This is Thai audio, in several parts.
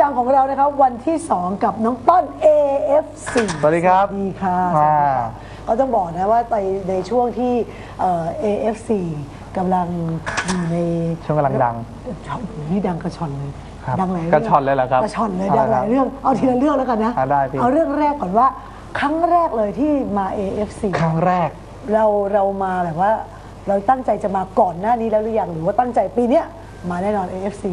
จังของเรานะครับ วันที่ 2 กับน้องต้น AF4 สวัสดีครับดีค่ะสวัสดีอ่าค่ะ ก็ต้องบอกนะว่าในในช่วงที่เอ่อ AF4 กำลังอยู่ในช่วงกำลังดังนี่ดังกระชอนเลย ครับดังหลายเรื่องกระชอนเลยเหรอครับกระชอนเลยอ่าดังหลายเรื่อง เอาทีละเรื่องแล้วกันนะ อ่าได้พี่ เอาเรื่องแรกก่อนว่า ครั้งแรกเลยที่มา AF4 ครั้งแรก เราเรามาแบบว่า เราตั้งใจจะมาก่อนหน้านี้แล้วหรือยังหรือว่าตั้งใจปีเนี้ยมาแน่นอน AF4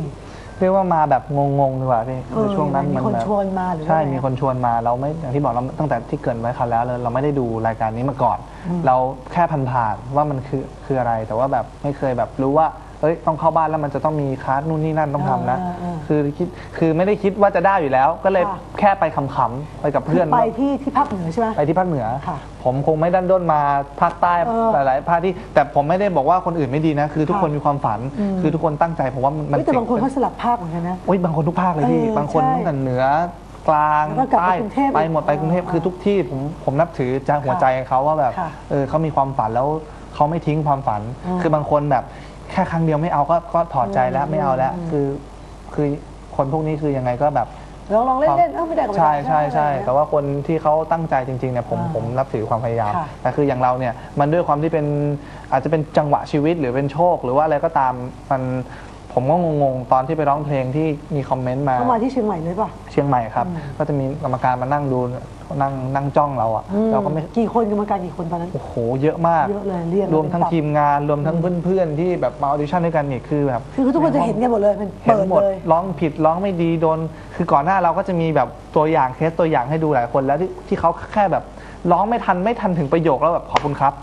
เรียกว่ามาแบบงงๆดีกว่าพี่เออในช่วงนั้นมีมันคนแบบชวนมาหรือว่าใช่ไง มีคนชวนมาเราไม่อย่างที่บอกเราตั้งแต่ที่เกรินไว้คราวแล้วเลยเราไม่ได้ดูรายการนี้มาก่อน เราแค่ผ่านๆว่ามันคือคืออะไร แต่ว่าแบบไม่เคยแบบรู้ว่า เอ้ยต้องเข้าบ้านแล้วมันจะต้องมีคลาสนู่นนี่นั่นต้องทำนะ อ่าอ่าคือคิดคือไม่ได้คิดว่าจะได้อยู่แล้ว ก็เลยค่ะแค่ไปขำๆไปกับเพื่อน ไปที่ที่ภาคเหนือใช่ไหม ไปที่ภาคเหนือ ค่ะผมคงไม่ดันด้นมาภาคใต้เออหลาย ๆ ภาคที่ แต่ผมไม่ได้บอกว่าคนอื่นไม่ดีนะ คือทุกค่ะ คนมีความฝัน คือทุกคนตั้งใจผมว่ามันมันเฮ้ยแต่บางคนสิ่เขาสลับภาคเหมือนกันนะ โอ้ยบางคนทุกภาคเลยพี่เออบางคนใช่ตั้งแต่เหนือกลางแล้วก็กลับไปใต้กรุงเทพไปหมดไปกรุงเทพอ่าคือทุกที่ผมผมนับถือใจหัวใจเขาว่าแบบค่ะเออเขามีความฝันแล้วเขาไม่ทิ้งความฝันอ่าคือบางคนแบบ แค่ครั้งเดียวไม่เอาก็ก็ถอดใจแล้วไม่เอาแล้วคือคือคนพวกนี้คือยังไงก็แบบ ลองลองเล่นเล่นๆเอ้าไม่ได้ก็ไม่ใช่ได้ใช่ใช่อะไรอย่างเงี้ยแต่ว่าคนที่เขาตั้งใจจริงๆเนี่ยผมอ่าผมนับถือความพยายามค่ะแต่คืออย่างเราเนี่ยมันด้วยความที่เป็นอาจจะเป็นจังหวะชีวิตหรือเป็นโชค หรือว่าอะไรก็ตามมัน ผมก็งงๆ ตอนที่ไปร้องเพลงที่มีคอมเมนต์มา เข้ามาที่เชียงใหม่เลยป่ะ เชียงใหม่ครับ ก็จะมีกรรมการมานั่งดูนั่งนั่งจ้องเราอะเราก็ไม่กี่คนกรรมการกี่คนตอนนั้น โอ้โหเยอะมาก เยอะเลยเรียกรวมทั้งเป็นตับทีมงานรวมทั้งเพื่อนๆ ที่แบบมาออดิชั่นด้วยกันนี่คือแบบคือทุกคนจะเห็นกันหมดเลยมันเห็นเปิดหมดเลยร้องผิดร้องไม่ดีโดน คือก่อนหน้าเราก็จะมีแบบตัวอย่างเคสตัวอย่างให้ดูหลายคนแล้วที่ที่เขาแค่แบบร้องไม่ทันไม่ทันถึงประโยคแล้วแบบขอบคุณครับ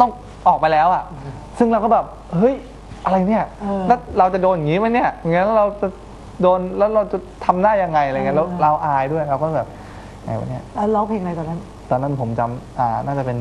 ต้องออกไปแล้วอะซึ่งเราก็แบบเฮ้ย อะไรเนี่ยเออแล้วเราจะโดนอย่างนี้ไหมเนี่ยงั้นเราจะโดนแล้วเราจะทำได้ยังไงอะไรเงี้ยแล้วเออเราอายด้วยเราก็แบบไงวะเนี่ยแล้วร้องเพลงอะไรตอนนั้น ตอนนั้นผมจำอ่าน่าจะเป็น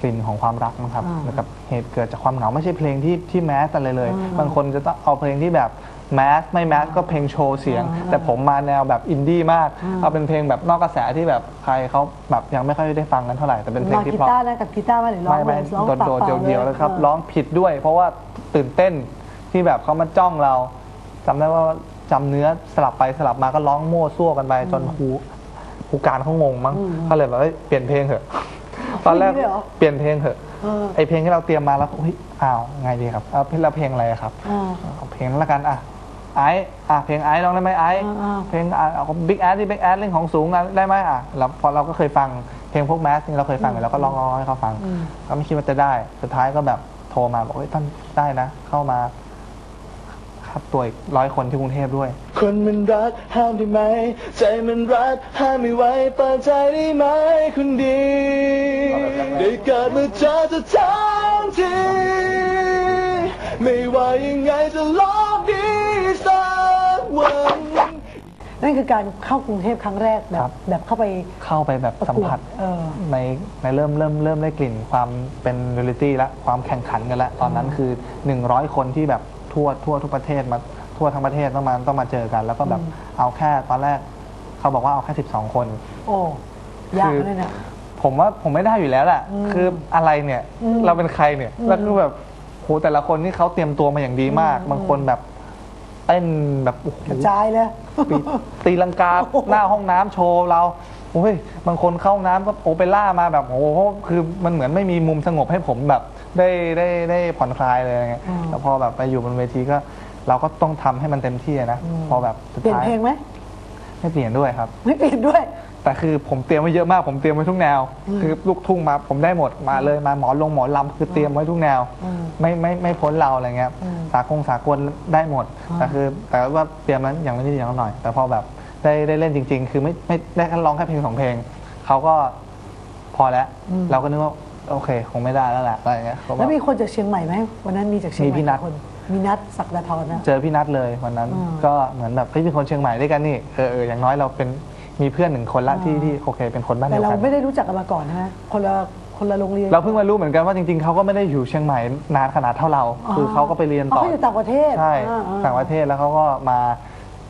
กลิ่นของความรักนะครับอ่าแล้วกับเหตุเกิดจากความเหงาไม่ใช่เพลงที่ที่แมสอะไรเลยอ่าบางคนจะต้องเอาเพลงที่แบบ แมสไม่แมสก็เพลงโชว์เสียงอ่าแต่ผมมาแนวแบบอินดี้มากอ่าเอาเป็นเพลงแบบนอกกระแสที่แบบใครเขาแบบยังไม่ค่อยได้ฟังกันเท่าไหร่แต่เป็นเพลงมาที่กีเพราะตาร์นะกับกีตาร์มาหรือร้องไม่เลไม่ยร้องโดดปากโดดเปล่าเดียวๆแล้วครับเออร้องผิดด้วย เพราะว่าตื่นเต้นที่แบบเขามาจ้องเราจำได้ว่าจำเนื้อสลับไปสลับมาก็ร้องมั่วซั่วกันไปจนหูหูการเขางงมั้งเขาเลยแบบเฮ้ยเปลี่ยนเพลงเถอะ ตอนแรกพูดอย่างนี้เลยเหรอเปลี่ยนเพลงเถอะเออไอเพลงที่เราเตรียมมาแล้วเฮ้ยอ้าวไงดีครับเอาเพลงเราเพลงอะไรครับอ่าเอาเพลงนั้นละกันอะ ไอซ์อะเพลงไอซ์ร้องได้ไหมไอซ์อ่าๆเพลงอะเอาบิ๊กแอดที่บิ๊กแอดเล่นของสูงอะได้ไหมอะแล้วพอเราก็เคยฟังเพลงพวกแมสนี่เราเคยฟังอยู่แล้วก็ร้องร้องให้เขาฟังอืมก็ไม่คิดว่าจะได้ สุดท้ายก็แบบโทรมาบอกเฮ้ยท่านได้นะ เข้ามา ครับตัวอีกร้อยคนที่กรุงเทพด้วย คนมันรักห้ามได้ไหม ใจมันรักห้ามไม่ไหวเปิดใจได้ไหมคนดี ได้เกิดมาเจอเธอทั้งทีไม่ว่ายังไง นั่นคือการเข้ากรุงเทพครั้งแรกแบครับบ แบบเข้าไป เข้าไปแบบประสัมกวดผัสเออ ในในเริ่มเริ่มเริ่มได้กลิ่นความเป็นเรียลิตี้และความแข่งขันกันแล้วตอนนั้นคือ 100 คนที่แบบทั่วทั่วทุกประเทศมาทั่วทั้งประเทศต้องมาต้องมาเจอกัน แล้วก็แบบเอาแค่ตอนแรก เขาบอกว่าเอาแค่ 12 คน โอ้ยากคือเลยเนี่ยผมว่าผมไม่ได้อยู่แล้วแหละคืออะไรเนี่ยอืมเราเป็นใครเนี่ย แล้วคือแบบโหแต่ละคนที่เขาเตรียมตัวมาอย่างดีมาก บางคนแบบ เต้นแบบโอ้โหกระจายเลย ปีตีลังกาหน้าห้องน้ำโชว์เราโอ้ยบางคนเข้าห้องน้ำก็โอเปร่ามาแบบโอ้โหคือมันเหมือนไม่มีมุมสงบให้ผมแบบได้ได้ได้ผ่อนคลายเลยอะไรเงี้ยอืมแล้วพอแบบไปอยู่บนเวทีก็ เราก็ต้องทำให้มันเต็มที่อะนะพอแบบสุดเปลี่ยนท้ายเพลงไหมไม่เปลี่ยนด้วยครับ ไม่เปลี่ยนด้วย แต่คือผมเตรียมไว้เยอะมากผมเตรียมไว้ทุกแนว คือลูกทุ่งมาผมได้หมดมาเลยมาหมอลงหมอลำคือเตรียมไว้ทุกแนวอืมไม่ไม่ไม่พ้นเราอะไรเงี้ยอืมสากงสากลได้หมด แต่คือแต่ว่าเตรียมนั้นอย่างนิดอย่างละหน่อย แต่พอแบบได้ได้เล่นจริง ๆ คือไม่ไม่ได้แค่ร้องแค่เพลงสองเพลงเขาก็พอแล้ว เราก็นึกว่าโอเค คงไม่ได้แล้วแหละอะไรเงี้ยเขาบแล้อวกมีคนจากเชียงใหม่ไหมวันนั้นมีจากเชียงใหม่มีพี่นัทกี่คนมีนัทศักดาธรนะ เจอพี่นัทเลยวันนั้นอืมก็เหมือนแบบเฮ้ยเป็นคนเชียงใหม่ด้วยกันนี่เออเอออย่างน้อยเราเป็น มีเพื่อนหนึ่งคนละที่ที่โอเค เป็นคนบ้านแต่เดียวเรากัน ไม่ได้รู้จักกันมาก่อนนะคนละคนละโรงเรียนเราเพิ่งมารู้เหมือนกันว่าจริงๆเขาก็ไม่ได้อยู่เชียงใหม่นานขนาดเท่าเรา คือเขาก็ไปเรียนต่อ เขาอยู่ต่างประเทศใช่อ่ๆต่างประเทศแล้วเขาก็มา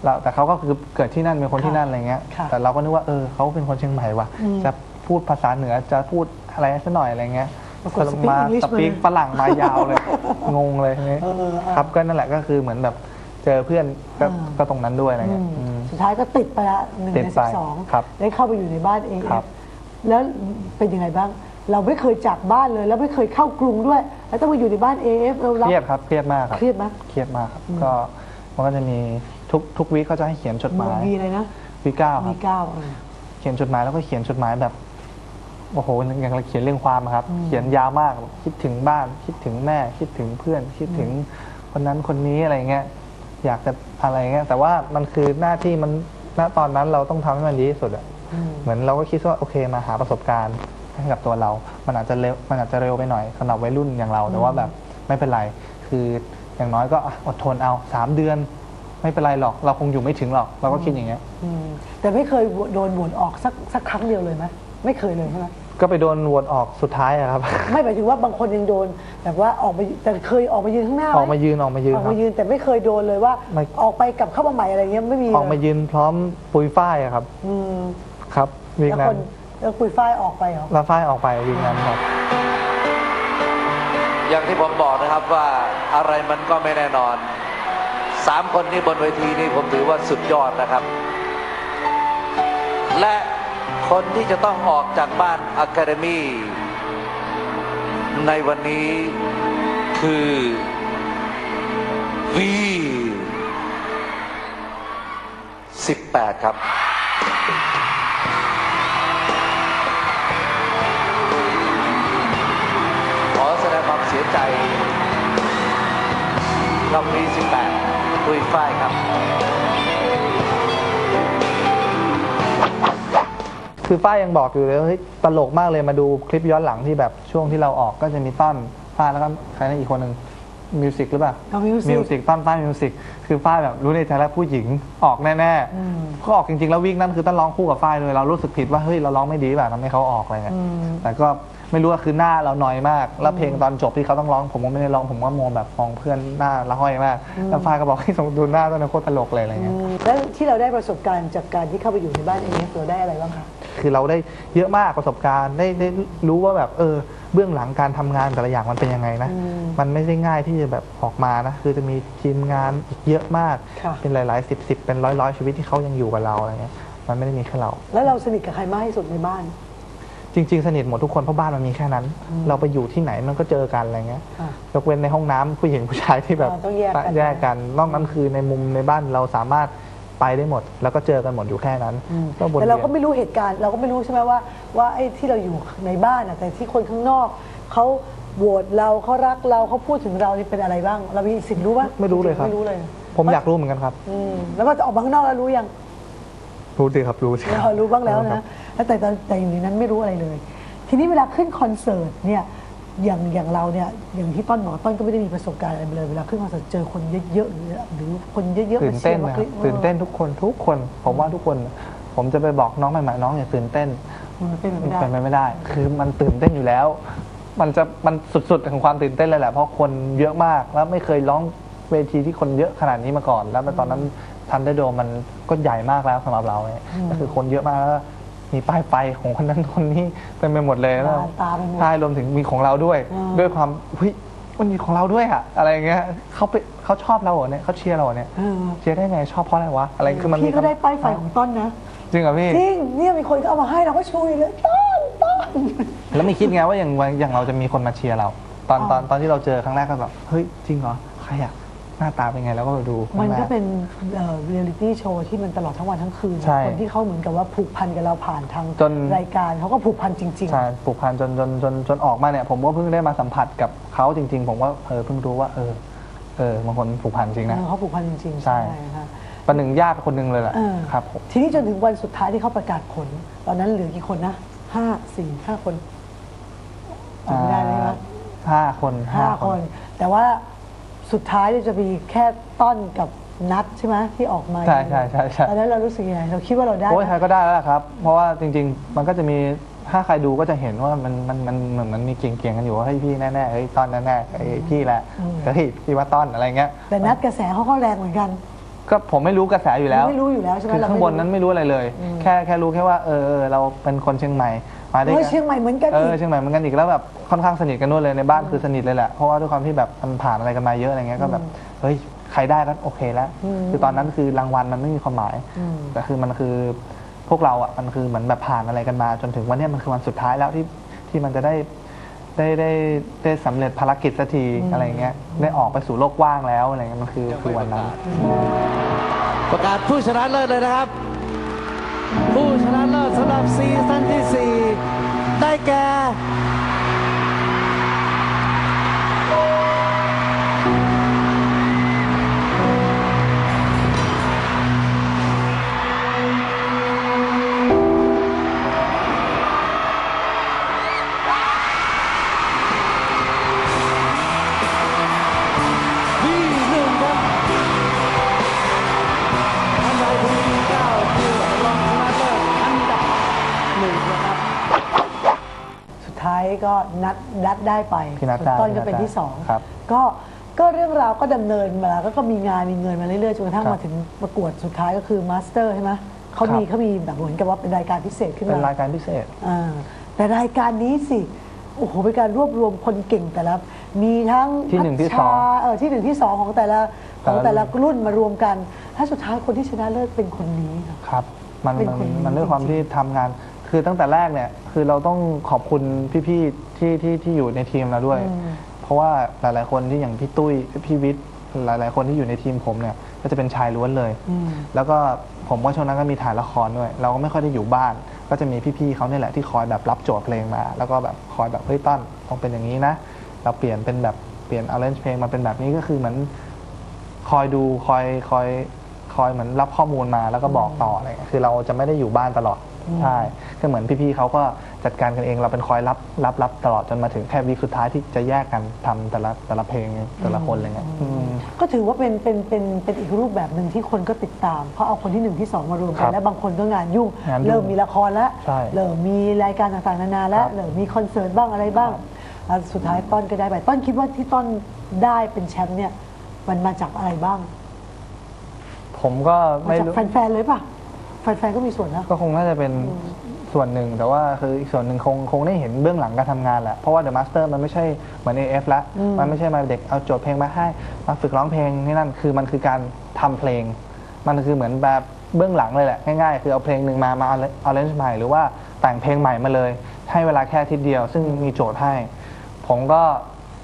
เราแต่เขาก็คือเกิดที่นั่นเป็นคนที่นั่นอะไรเงี้ย ค่ะแต่เราก็นึกว่าเออเขาเป็นคนเชียงใหม่ว่ะอืมจะพูดภาษาเหนือจะพูดอะไรสักหน่อยอะไรเงี้ยปรากฏ speak มา English สปีกมาฝรั่งมายาวเลย งงเลยทีนี้เออเออ ครับก็นั่นแหละก็คือเหมือนแบบเจอเพื่อนก็อืมก็ตรงนั้นด้วยอะไรเงี้ยอืมอืม สุดท้ายก็ติดไปละหนึ่งติดในไปสิบสองครับได้เข้าไปอยู่ในบ้านเอครับ แล้วเป็นยังไงบ้าง เราไม่เคยจากบ้านเลย แล้วไม่เคยเข้ากรุงด้วย แล้วต้องมาอยู่ในบ้าน AF เราเครียดครับเครียดมากครับเครียดไหมเครียดมากครับก็มันก็จะมีทุกทุกวีคเขาจะให้เขียนจดหมายมีอะไรนะวีคเก้าคมีรับ เก้าเออ เขียนจดหมายแล้วก็เขียนจดหมายแบบโอ้โหอย่างเราเขียนเรื่องความอะครับ เขียนยาวมากคิดถึงบ้าน คิดถึงแม่ คิดถึงเพื่อน คิดถึงคนนั้นคนนี้อะไรเงี้ย อยากจะอะไรเงี้ยแต่ว่ามันคือหน้าที่มันณตอนนั้นเราต้องทำให้มันดีที่สุดอะเหมือนเราก็คิดว่าโอเคมาหาประสบการณ์ให้กับตัวเรา มันอาจจะเร็วมันอาจจะเร็วไปหน่อยสำหรับวัยรุ่นอย่างเราแต่ว่าแบบไม่เป็นไรคืออย่างน้อยก็อะอดทนเอาสามเดือน ไม่เป็นไรหรอก เราคงอยู่ไม่ถึงหรอก เราก็คิดอย่างเงี้ยอืมแต่ไม่เคยโดนโหวตออกสักสักครั้งเดียวเลยไหมไม่เคยเลยใช่ไหม ก็ไปโดนโหวตออกสุดท้ายอะครับ ไม่หมายถึงว่าบางคนยังโดนแบบว่าออกมาแต่เคยออกมายืนข้างหน้าไหออกมายืนออกมายืนออกครัมาบ ยืนแต่ไม่เคยโดนเลยว่า ไม่ ออกไปกลับเข้ามาใหม่อะไรเงี้ยไม่มีออกมาเลยยืนพร้อมปุยฝ้ายอะครับ อืมครับวีคแล้วนั้คนนแล้วปุยฝ้ายออกไปเหรอ แล้วฝ้ายออกไปวีคนั้นครับ อย่างที่ผมบอกนะครับว่าอะไรมันก็ไม่แน่นอนสามคนนี้บนเวทีนี้ผมถือว่าสุดยอดนะครับ และ คนที่จะต้องออกจากบ้านอะคาเดมี่ในวันนี้คือ V 18ครับขอแสดงความเสียใจกับ V18 คุยฝ้ายครับ คือฝ้ายยังบอกอยู่เลยว่าเฮ้ยตลกมากเลยมาดูคลิปย้อนหลังที่แบบช่วงที่เราออกก็จะมีต้นฝ้ายแล้วก็ใครนะอีกคนหนึ่งมิวสิกหรือเปล่าเอา music มิวสิกต้นฝ้ายมิวสิกคือฝ้ายแบบรู้ในใจแล้วผู้หญิงออกแน่ๆเขาออกจริงๆแล้ววีคนั้นคือต้นร้องคู่กับฝ้ายเลยเรารู้สึกผิดว่าเฮ้ยเราร้องไม่ดีแบบทำให้เขาออกอะไรเงี้ยแต่ก็ไม่รู้ว่าคือหน้าเราน้อยมาก แล้วเพลงตอนจบที่เขาต้องร้องผมก็ไม่ได้ร้องผมก็มองแบบมองเพื่อนหน้าละห้อยมากแล้วฝ้ายก็บอกให้สมดูหน้าต้นนโคตรตลกเลยอะไรเงี้ยอืมแล้วที่เราได้ประสบการณ์จากการที่เข้าไปอยู่ในบ้านเอฟเราได้อะไรบ้างคะ คือเราได้เยอะมากประสบการณ์ได้ได้รู้ว่าแบบเออเบื้องหลังการทำงานแต่ละอย่างมันเป็นยังไงนะ มันไม่ได้ง่ายที่จะแบบออกมานะคือจะมีทีมงานอีกเยอะมาก ค่ะ เป็นหลายๆสิบสิบเป็นร้อยร้อยชีวิตที่เขายังอยู่กับเราอะไรเงี้ยมันไม่ได้มีแค่เรา แล้วเราสนิทกับใครมากที่สุดในบ้าน จริง ๆ สนิทหมดทุกคนเพราะบ้านมันมีแค่นั้น เราไปอยู่ที่ไหนมันก็เจอกันอะไรเงี้ยอะยกเว้นในห้องน้ำผู้หญิงผู้ชายที่แบบอ่าต้องแยกกัน แยกกันนอกนั้นคือในมุมในบ้านเราสามารถ ไปได้หมด แล้วก็เจอกันหมดอยู่แค่นั้นก็บนแต่เราเรียนก็ไม่รู้เหตุการณ์ เราก็ไม่รู้ใช่ไหมว่าว่าไอ้ที่เราอยู่ในบ้านอะแต่ที่คนข้างนอกเขาโหวตเราเขารักเราเขาพูดถึงเรานี่เป็นอะไรบ้าง เรามีสิทธิ์รู้ปะไม่รู้เลยครับ ไม่รู้เลยผมอยากรู้เหมือนกันครับ อืมแล้วก็จะออกมาข้างนอกแล้วรู้ยัง รู้สิครับรู้สิคเราบรู้บ้างแล้วครันะบแล้วแต่ตอนแต่อยู่ในนั้นไม่รู้อะไรเลย ทีนี้เวลาขึ้นคอนเสิร์ตเนี่ย อย่างอย่างเราเนี่ยอย่างที่ต้นบอกต้นก็ไม่ได้มีประสบการณ์อะไรเลยเวลาขึ้นคอนเสิร์ตเจอคนเยอะๆหรือหรือคนเยอะๆตื่นเต้นมานะชีคยรับร์มาตื่นเต้นทุกคนทุกคน ผมว่าทุกคน ผมจะไปบอกน้องใหม่ๆน้องอย่าตื่นเต้นมันเป็นไปมันไม่ได้เป็นไปไม่ได้ คือมันตื่นเต้นอยู่แล้ว มันจะมันสุดๆของความตื่นเต้นเลยแหละเพราะคนเยอะมากแล้วไม่เคยร้องเวทีที่คนเยอะขนาดนี้มาก่อน แล้วตอนนั้นทันเดอร์โดมันก็ใหญ่มากแล้วสำหรับเราเนี่ยก็คือคนเยอะมากแล้ว มีป้ายไฟของคนนั้นคนนี้เต็มไปหมดเลยแล้วตาตาไปหมด ใช่รวมถึงมีของเราด้วย อืม ด้วยความเฮ้ยมันมีของเราด้วยอะอะไรอย่างเงี้ยเขาไปเขาชอบเราเหรอเนี่ยเขาเชียร์เราเหรอเนี่ยเออเชียร์ได้ไงชอบเพราะอะไรวะอะไรคือมันมีพี่ก็ได้ป้ายไฟของต้นนะ จริงเหรอพี่ จริง เนี่ยมีคนก็เอามาให้เราก็ชูเลยต้นต้น แล้วไม่คิดไงว่าอย่างวันอย่างเราจะมีคนมาเชียร์เรา ตอนอ๋อตอนตอนที่เราเจอครั้งแรกก็แบบเฮ้ยจริงเหรอใครอะ หน้าตาเป็นไงแล้วก็ไปดูครั้มันงแรก็เป็นเรียลิตี้โชว์ที่มันตลอดทั้งวันทั้งคืนใช่คนที่เขาเหมือนกับว่าผูกพันกับเราผ่านทางจน รายการเขาก็ผูกพันจริง ใช่ผูกพันจนจนจนจนออกมาเนี่ยผมก็เพิ่งได้มาสัมผัสกับเขาจริง ๆ ผมว่าเออเพิ่งรู้ว่า เออเออบางคนผูกพันจริงๆนะเออเขาผูกพันจริงๆใช่ ค่ะ ประหนึ่งญาติคนหนึ่งเลยแหละเออ ครับผมทีนี้จนถึงวันสุดท้ายที่เขาประกาศผล ตอนนั้นเหลือกี่คนนะห้าสี่ห้าคนจำไม่ได้เลยว่าห้าคนห้าคน แต่ว่า สุดท้ายเนี่ยจะมีแค่ต้นกับนัดใช่ไหมที่ออกมาใช่ใช่ใช่ใช่ ตอนนั้นเรารู้สึกยังไงเราคิดว่าเราได้โอ้ยไหมใครก็ได้แล้วล่ะครับ เพราะว่าจริง ๆ มันก็จะมีถ้าใครดูก็จะเห็นว่ามันมันมันเหมือนมันมีเกี่ยงๆกันอยู่ว่าเฮ้ยพี่แน่ๆเฮ้ยต้อนแน่ๆเฮ้ยพี่แหละเฮ้ยพี่ว่าต้อนอะไรเงี้ยแต่นัดกระแสเขาก็แรงเหมือนกัน ก็ผมไม่รู้กระแสอยู่แล้วไม่รู้อยู่แล้วใช่ไหมคือเราข้างบนนั้นไม่รู้อะไรเลย แค่แค่รู้แค่ว่าเออเออเราเป็นคนเชียงใหม่มาด้วยเออกันเชียงใหม่เหมือนกันเออีอกเชียงใหม่เหมือนกันอีกแล้วแบบค่อนข้างสนิทกันด้วยเลยในบ้านคือสนิทเลยแหละเพราะว่าด้วยความที่แบบมันผ่านอะไรกันมาเยอะอะไรเงี้ยก็แบบเฮ้ยใครได้ก็โอเคแล้ว คือตอนนั้นคือรางวัลมันไม่มีความหมายอืมแต่คือมันคือพวกเราอะมันคือเหมือนแบบผ่านอะไรกันมาจนถึงวันเนี้ยมันคือวันสุดท้ายแล้วที่ที่มันจะได้ ได้ได้ได้สำเร็จภารกิจสักทีอะไรเงี้ยได้ออกไปสู่โลกกว้างแล้วอะไรเงี้ยมันคือคือวันนั้น ประกาศผู้ชนะเลิศเลยนะครับ ผู้ชนะเลิศสำหรับซีซั่นที่ 4 ได้แก่ ได้ไปพี่นัทส่วนได้ต้นก็พี่นัทเป็นที่ได้สองครับ ก็ก็เรื่องราวก็ดำเนินมาแล้วก็ก็มีงานมีเงินมาเรื่อยๆจนกระทั่งครับมาถึงประกวดสุดท้ายก็คือมาสเตอร์ใช่ไหมเขามีครับเขามีแบบเหมือนกับว่าเป็นรายการพิเศษขึ้นเป็นมารายการพิเศษอ่าแต่รายการนี้สิโอ้โหเป็นการรวบรวมคนเก่งแต่ละมีทั้งที่หนึ่งที่พัชสองชาเออที่หนึ่งที่สองของแต่ละของแต่แต่ละละรุ่นมารวมกัน ถ้าสุดท้ายคนที่ชนะเลิศเป็นคนนี้ค่ะครับ มันเป็นมันคนมันด้วยความจริงๆที่ทำงาน คือตั้งแต่แรกเนี่ยคือเราต้องขอบคุณพี่ๆที่ที่ที่อยู่ในทีมเราด้วย เพราะว่าหลายๆคนที่อย่างพี่ตุ้ยพี่วิทย์หลายๆคนที่อยู่ในทีมผมเนี่ยก็จะเป็นชายล้วนเลย แล้วก็ผมก็ช่วงนั้นก็มีถ่ายละครด้วย เราก็ไม่ค่อยได้อยู่บ้าน ก็จะมีพี่ๆเขาเนี่ยแหละที่คอยแบบรับโจทย์เพลงมา แล้วก็แบบคอยแบบเฮ้ยต้นต้องเป็นอย่างนี้นะ เราเปลี่ยนเป็นแบบเปลี่ยน arrange เพลงมาเป็นแบบนี้ก็คือเหมือนคอยดูคอยคอยคอยเหมือนรับข้อมูลมาแล้วก็บอกต่ออะไรเงี้ยคือเราจะไม่ได้อยู่บ้านตลอด ใช่ก็เหมือนพี่ๆเขาก็จัดการกันเองเราเป็นคอยรับรับรับตลอดจนมาถึงแค่วีคสุดท้ายที่จะแยกกันทำแต่ละแต่ละเพลงแต่ละคนอะไรเงี้ยอืม ก็ถือว่าเป็นเป็นเป็นเป็นอีกรูปแบบหนึ่งที่คนก็ติดตาม เพราะเอาคนที่หนึ่งที่สองมารวมครักันบและบางคนก็งานยุ่ง งานยุ่งเริ่มมีละครแล้วใช่เริ่มมีรายการต่างๆนานาแล้วครับ เริ่มมีคอนเสิร์ตบ้างอะไรบ้างแล้วสุดท้ายต้นก็ได้ไปต้นคิดว่าที่ต้นได้เป็นแชมป์เนี่ยมันมาจากอะไรบ้างผมก็มาไม่จากรู้ แฟนๆเลยป่ะ แฟนๆก็มีส่วนนะ ก็คงน่าจะเป็นส่วนหนึ่ง แต่ว่าคืออีกส่วนหนึ่งคงคงได้เห็นเบื้องหลังการทำงานแหละ เพราะว่า The Master มันไม่ใช่เหมือน AF แล้วมันไม่ใช่มาเด็กเอาโจทย์เพลงมาให้ มาฝึกร้องเพลงนี่นั่น คือมันคือการทำเพลง มันคือเหมือนแบบเบื้องหลังเลยแหละ ง่ายๆ คือเอาเพลงหนึ่งมามาเอาเลนส์ใหม่ หรือว่าแต่งเพลงใหม่มาเลย ให้เวลาแค่อาทิตย์เดียว ซึ่งมีโจทย์ให้ ผมก็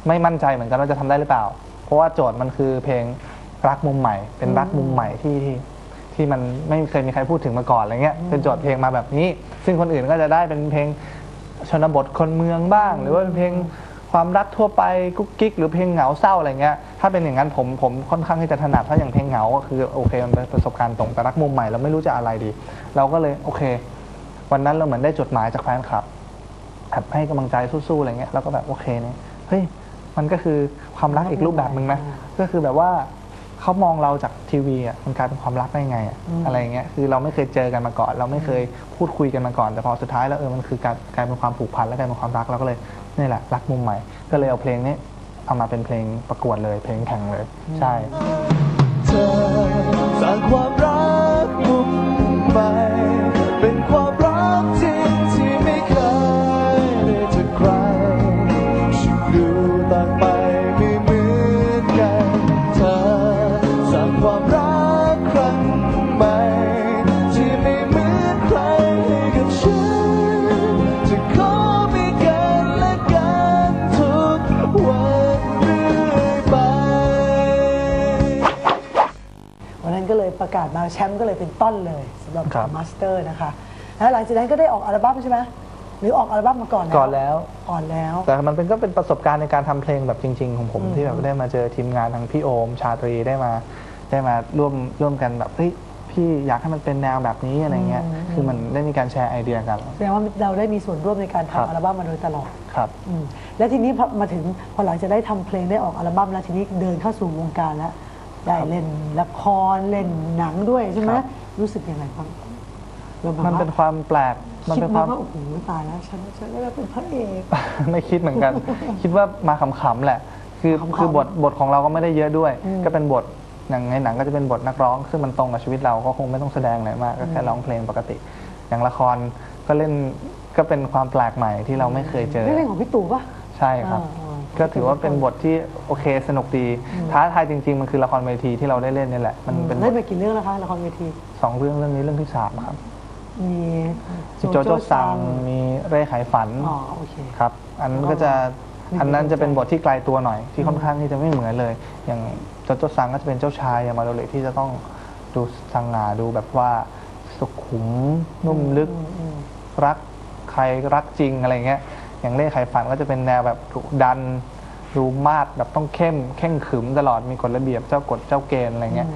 ไม่มั่นใจเหมือนกันว่าจะทำได้หรือเปล่า เพราะว่าโจทย์มันคือเพลงรักมุมใหม่ เป็นรักมุมใหม่ที่ที่ ที่มันไม่เคยมีใครพูดถึงมาก่อนอะไรเงี้ยเป็นโจทย์เพลงมาแบบนี้ ซึ่งคนอื่นก็จะได้เป็นเพลงชนบทคนเมืองบ้าง หรือว่าเป็นเพลงความรักทั่วไปกุ๊กกิ๊กหรือเพลงเหงาเศร้าอะไรเงี้ยถ้าเป็นอย่างนั้นผมผมค่อนข้างที่จะถนัดถ้าอย่างเพลงเหงาก็คือโอเคมันเป็นประสบการณ์ตรงแต่รักมุมใหม่เราไม่รู้จะอะไรดี เราก็เลยโอเค วันนั้นเราเหมือนได้จดหมายจากแฟนคลับแบบให้กำลังใจสู้ๆอะไรเงี้ยเราก็แบบโอเคเนี่ยเฮ้ยมันก็คือความรักอีกรูปแบบหนึ่งนะก็คือแบบว่า เขามองเราจากทีวีอะมันกลายเป็นความรักได้ไงอะอะไรอย่างเงี้ยคือเราไม่เคยเจอกันมาก่อน เราไม่เคยพูดคุยกันมาก่อน แต่พอสุดท้ายแล้วเออมันคือการกลายเป็นความผูกพันและกลายเป็นความรักเราก็เลยนี่แหละรักมุมใหม่ ก็เลยเอาเพลงนี้เอามาเป็นเพลงประกวดเลย เพลงแข่งเลย ใช่เธอสร้างความรักมุมใหม่ แชมป์ก็เลยเป็นต้นเลยสำหรับครับ มาสเตอร์นะคะ แล้วหลังจากนั้นก็ได้ออกอัลบั้มใช่ไหมหรือออกอัลบั้มมาก่อนแล้วก่อนแล้ว ก่อนแล้ว แต่มันเป็นก็เป็นประสบการณ์ในการทำเพลงแบบจริง ๆ ของผมที่แบบได้มาเจอทีมงานทางพี่โอม ชาตรีได้มา ได้มาร่วมร่วมกันแบบเฮ้ยพี่อยากให้มันเป็นแนวแบบนี้อะไรเงี้ย คือมันได้มีการแชร์ไอเดียกัน แสดงว่าเราได้มีส่วนร่วมในการครับ ทำอัลบั้มมาโดยตลอด ครับ อืมแล้วทีนี้พอมาถึงพอหลังจากได้ทำเพลงได้ออกอัลบั้มแล้วทีนี้เดินเข้าสู่วงการแล้ว ได้เล่นละครเล่นหนังด้วยใช่ไหมครับ รู้สึกยังไงบ้างเราแบบมันเป็นความแปลก มันคิดเป็นไหคมวาม ว่า โอ้โหตายแล้วฉันฉันก็ได้เป็นพระเอก ไม่คิดเหมือนกัน คิดว่ามาขำๆแหละ คือขำๆคือบทบทของเราก็ไม่ได้เยอะด้วย อืม ก็เป็นบทอย่างในหนังก็จะเป็นบทนักร้อง ซึ่งมันตรงกับชีวิตเราก็คงไม่ต้องแสดงอะไรมาก ก็แค่ร้องเพลงปกติ อย่างละครก็เล่นก็เป็นความแปลกใหม่ที่เราไม่เคยเจอนี่เรื่องของพี่ตู่ปะ ใช่ครับ อ่า ก็ถือว่าเป็นบทที่โอเคสนุกดี ท้าทายจริง ๆ มันคือละครเวทีที่เราได้เล่นนี่แหละ มันเป็นบเล่นทไปกี่เรื่องแล้วคะละครเวทีสองเรื่องเรื่องนี้เรื่องที่สามครับ มีมีโจโจ้ซังมีเร่ไขฝันอ๋อโอเคครับ อันนั้นก็จะมีอันนั้นจะเป็นมีบทที่ไกลตัวหน่อยที่ค่อนข้างที่จะไม่เหมือนเลย อย่างโจโจ้ซังก็จะเป็นเจ้าชายยามาโดเระที่จะต้องดูสง่าดูแบบว่าสุขุมนุ่มลึกรักใครรักจริงอะไรเงี้ย อย่างเล่ไขฝันก็จะเป็นแนวแบบดุดันดูมาดแบบต้องเข้มเข่งขรึมตลอดมีกฎระเบียบเจ้ากฎเจ้าเกณฑ์อะไรเงี้ย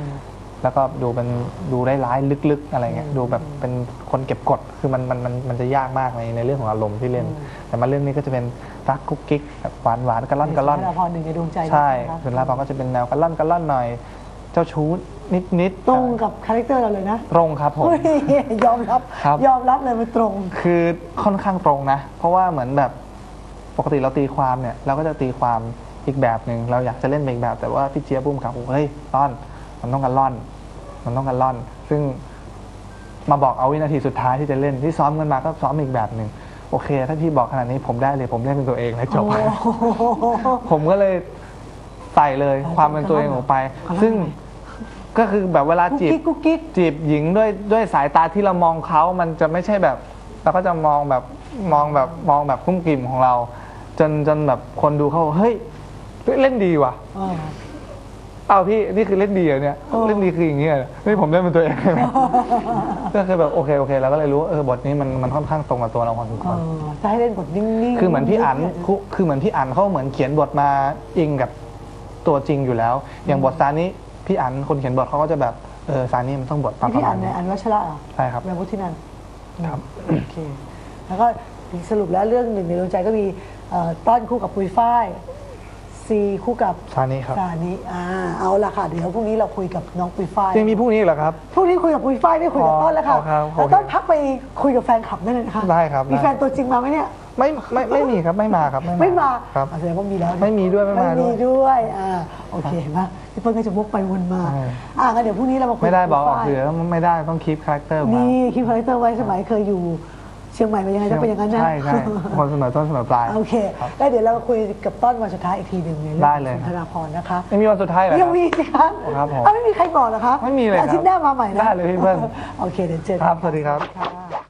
แล้วก็ดูเป็นดูได้ร้ายลึกๆ อะไรเงี้ยดูแบบเป็นคนเก็บกฎคือมันมันมันมันจะยากมากในในเรื่องของอารมณ์ที่เล่น แต่มาเรื่องนี้ก็จะเป็นรักกุ๊กกิ๊กแบบหวานหวานๆกระล่อนกระล่อนละครหนึ่งในดวงใจใช่นะคะส่วนลาบองก็จะเป็นแนวกระล่อนกระล่อนหน่อย เจ้าชู้นิดนิดๆตรงกับคาแรคเตอร์เราเลยนะ ตรงครับผมเฮ้ยยอมรับครับ ยอมรับเลยมันตรง คือค่อนข้างตรงนะ เพราะว่าเหมือนแบบปกติเราตีความเนี่ย เราก็จะตีความอีกแบบหนึ่งเราอยากจะเล่นเป็นอีกแบบ แต่ว่าพี่เจี๊ยบปุ้มกับเฮ้ยล่อน มันต้องกันล่อน มันต้องกันล่อน ซึ่งมาบอกเอาวินาทีสุดท้ายที่จะเล่นที่ซ้อมกันมาก็ซ้อมอีกแบบหนึ่งโอเค ถ้าพี่บอกขนาดนี้ผมได้เลยผมเล่นเป็นตัวเองเลยจบ ผมก็เลยใส่เลยความเป็นตัวเองออกไปกันล่อนซึ่งยังไงก็คือแบบเวลากุ๊กจีบกิ๊กกุ๊กกิ๊ก จีบหญิงด้วยด้วยสายตาที่เรามองเขามันจะไม่ใช่แบบเราก็จะมองแบบมองแบบมองแบบกุ้มกิ่มของเรา จนจนแบบคนดูเขาบอกเฮ้ยเล่นดีว่ะอ่าเอ้าพี่นี่คือเล่นดีเหรอเนี่ยเออเล่นดีคืออย่างเงี้ยเหรอนี่ผมเล่นเป็นตัวเอง ก็คือแบบโอเคโอเคเราก็เลยรู้ว่าเออบทนี้มันมันค่อนข้างตรงกับตัวเราพอสมคเอวรอจะให้เล่นบทนิ่งๆคือเหมือนพี่อันคือคือเหมือนพี่อันเขาเหมือนเขียนบทมาอิงกับ ตัวจริงอยู่แล้ว อย่างบทซานี้พี่อันคนเขียนบทเขาก็จะแบบเออซานี้มันต้องบทประนี่พี่มาอัณนเนี่นี้ยอันวัชระเหรอใช่ครับแววุฒินันท์ครับ โอเค แล้วก็สรุปแล้วเรื่องหนึ่งในดวงใจก็มีเอ่อต้อนคู่กับปุยฝ้าย ซีคู่กับซานี้ครับซานิอ่าเอาละค่ะ เดี๋ยวพรุ่งนี้เราคุยกับน้องปุยฝ้ายยังมีพรุ่งนี้อีกเหรอครับ พรุ่งนี้คุยกับปุยฝ้ายไม่คุยกับอ๋อต้นแล้วค่ะครับแล้วโอเคต้นพักไปคุยกับแฟนคลับได้เลยนะคะได้ครับมีได้แฟนตัวจริงมาไหมเนี่ย ไม่ไม่ไม่มีครับไม่มาครับไม่มาครับ อะแสดงว่ามีแล้วนะไม่มีด้วยไม่มาไม่มีด้วยด้วยอ่าโอเคเห็นไหมพี่เปิ้ลก็จะวกไปวนมา ใช่ อ่างั้นเดี๋ยวพรุ่งนี้เรามาคุยไม่ได้บอกออกปุยฝ้ายเสือไม่ได้ต้องคีปคาแรคเตอร์มา นี่คิดคาแรคเตอร์ไว้สมัยเคยอยู่ เชียงใหม่เป็นยังไงจะเป็นอย่างนั้นนะใช่ใช่คนเสมอต้นเสมอปลาย โอเค แล้วเดี๋ยวเรามาคุยกับต้นวันสุดท้ายอีกทีหนึ่งในเรื่ได้องเลย สุนทราพรณ์นะคะ ไม่มีวันสุดท้ายเหรอยังมีสิคะครับผมอ้าวไม่มีใครบอกเหรอคะไม่มีเลยครับอาทิตย์หน้ามาใหม่นะได้เลยพี่เปิ้ลโอเคเดี๋ยวเจอกัครับสวัสดีครับ ค่ะ